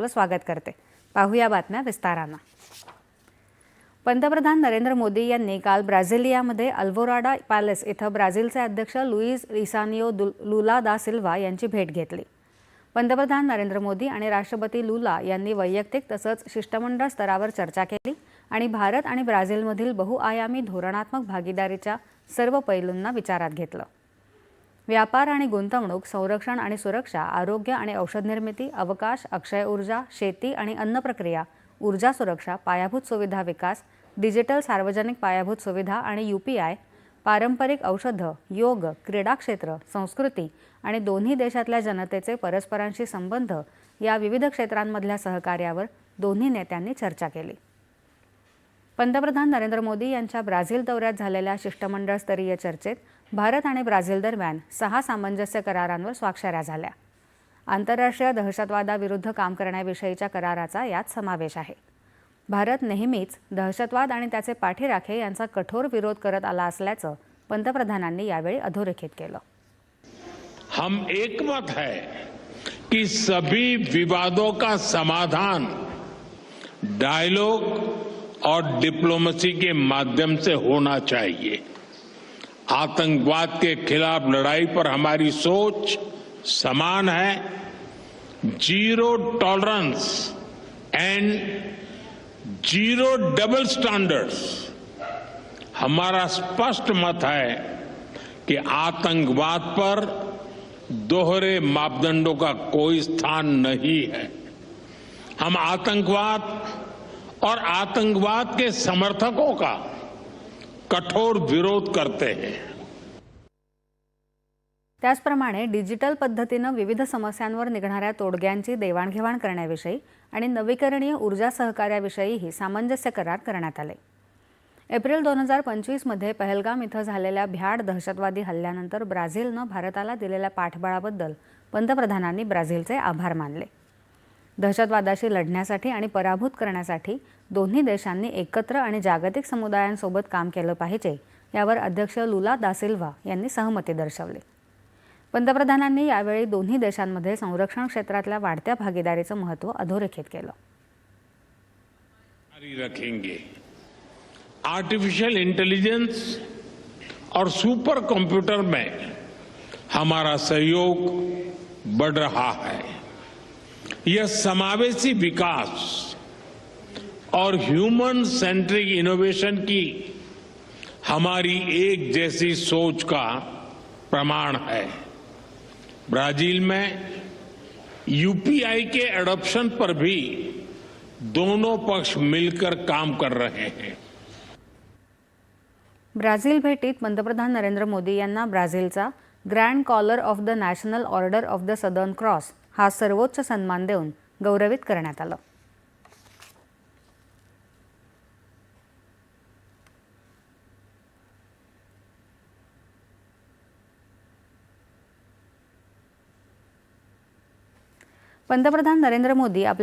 आपलं स्वागत करते. पाहूया बातम्या विस्तारानं. पंतप्रधान नरेंद्र मोदी यांनी काल ब्राझिलियामध्ये अल्वोराडा पॅलेस इथं ब्राझीलचे अध्यक्ष लुईस इसानियो दु लुला दा सिल्वा यांची भेट घेतली. पंतप्रधान नरेंद्र मोदी आणि राष्ट्रपती लुला यांनी वैयक्तिक तसंच शिष्टमंडळ स्तरावर चर्चा केली आणि भारत आणि ब्राझीलमधील बहुआयामी धोरणात्मक भागीदारीच्या सर्व पैलूंना विचारात घेतलं. व्यापार आणि गुंतवणूक संरक्षण आणि सुरक्षा आरोग्य आणि औषध निर्मिती अवकाश अक्षय ऊर्जा शेती आणि अन्न प्रक्रिया ऊर्जा सुरक्षा पायाभूत सुविधा विकास डिजिटल सार्वजनिक पायाभूत सुविधा आणि यू पी आय पारंपरिक औषधं योग क्रीडा क्षेत्र संस्कृती आणि दोन्ही देशातल्या जनतेचे परस्परांशी संबंध या विविध क्षेत्रांमधल्या सहकार्यावर दोन्ही नेत्यांनी चर्चा केली. पंतप्रधान नरेंद्र मोदी यांच्या ब्राझील दौऱ्यात झालेल्या शिष्टमंडळ स्तरीय चर्चेत भारत आणि ब्राझील दरम्यान सहा सामंजस्य करारांवर स्वाक्षऱ्या झाल्या. आंतरराष्ट्रीय दहशतवादाविरुद्ध काम करण्याविषयीच्या कराराचा यात समावेश आहे. भारत नेहमीच दहशतवाद आणि त्याचे पाठीराखे यांचा कठोर विरोध करत आला असल्याचं पंतप्रधानांनी यावेळी अधोरेखित केलं. हम एकमत है कि सभी विवादों का समाधान डायलॉग और डिप्लोमेसी के माध्यम से होना चाहिए। आतंकवाद के खिलाफ लड़ाई पर हमारी सोच समान है। Zero tolerance and zero double standards. हमारा स्पष्ट मत है कि आतंकवाद पर दोहरे मापदंडों का कोई स्थान नहीं है। हम आतंकवाद और आतंकवाद के समर्थकों का कठोर विरोध करते हैं। त्याचप्रमाणे डिजिटल पद्धतीनं विविध समस्यांवर निघणाऱ्या तोडग्यांची देवाणघेवाण करण्याविषयी आणि नवीकरणीय ऊर्जा सहकार्याविषयीही सामंजस्य करार करण्यात आले. एप्रिल दोन हजार पंचवीसमध्ये पहलगाम इथं झालेल्या भ्याड दहशतवादी हल्ल्यानंतर ब्राझीलनं भारताला दिलेल्या पाठबळाबद्दल पंतप्रधानांनी ब्राझीलचे आभार मानले. दहशतवादाशी लढण्यासाठी आणि पराभूत करण्यासाठी दोन्ही देशांनी एकत्र आणि जागतिक समुदायांसोबत काम केलं पाहिजे यावर अध्यक्ष लुला दासिल्व्हा यांनी सहमती दर्शवली. पंतप्रधानांनी यावेळी दोन्ही देशांमध्ये संरक्षण क्षेत्रातल्या वाढत्या भागीदारीचं महत्त्व अधोरेखित केलं. आर्टिफिशियल इंटेलिजेंस और सुपर कंप्यूटर में हमारा सहयोग बढ़ रहा है। यह समावेशी विकास और ह्यूमन सेंट्रिक इनोवेशन की हमारी एक जैसी सोच का प्रमाण है। ब्राजील में यूपीआई के एडॉप्शन पर भी दोनों पक्ष मिलकर काम कर रहे हैं। ब्राझील भेटीत पंतप्रधान नरेंद्र मोदी यांना ब्राझीलचा Grand Collar of the National Order of the Southern Cross हा सर्वोच्च सन्मान देऊन गौरवित करण्यात आलं. पंतप्रधान नरेंद्र मोदी आपल्या